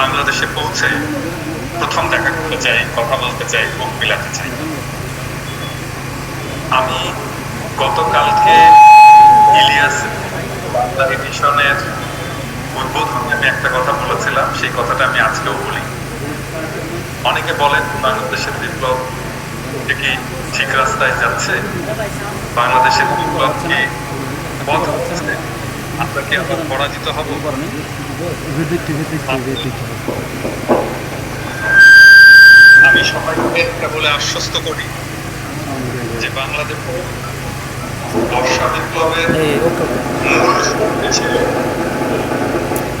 বাংলাদেশে পৌঁছে প্রথম দেখা করতে চাই, কথা বলতে চাই বুক মিলাতে চাই। আমি গতকালকে ইলিয়াস এডিশনের উদ্বোধনে আমি একটা কথা বলেছিলাম, সেই কথাটা আমি আজকেও বলি। অনেকে বলেন, বাংলাদেশের বিপ্লব কি ঠিক রাস্তায় যাচ্ছে? বাংলাদেশের বিপ্লব কি পথ হচ্ছে আমরা কি আবার পরাজিত হব? আমি সবাইকে এটা বলে আশ্বস্ত করি যে বাংলাদেশ বর্ষা বিপ্লবের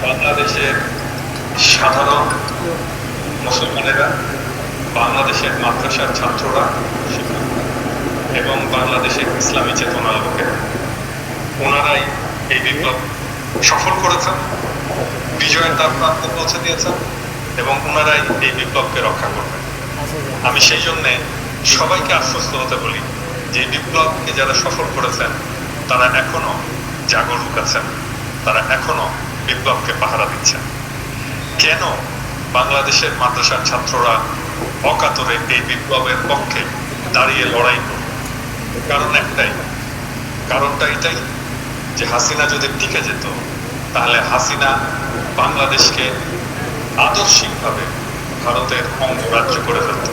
বাংলাদেশের সাধারণ মুসলমানেরা, বাংলাদেশের মাদ্রাসার ছাত্ররা, এবং বাংলাদেশের ইসলামী চেতনার লোকেরা ওনারাই এই বিপ্লব সফল করেছেন, বিজয়ের দ্বার প্রান্তে পৌঁছে দিয়েছেন এবং ওনারাই এই বিপ্লবকে রক্ষা করবেন। আমি সেই জন্যে সবাইকে আশ্বস্ত হতে বলি যে বিপ্লবকে যারা সফল করেছেন, তারা এখনও জাগরুক আছেন, তারা এখনও বিপ্লবকে পাহারা দিচ্ছেন। কেন বাংলাদেশের মাদ্রাসার ছাত্ররা অকাতরে এই বিপ্লবের পক্ষে দাঁড়িয়ে লড়াই করবে? কারণ একটাই, কারণটা এটাই যে হাসিনা যদি টিকে যেত তাহলে হাসিনা বাংলাদেশকে আদর্শিকভাবে ভারতের অঙ্গরাজ্য করে ফেলত।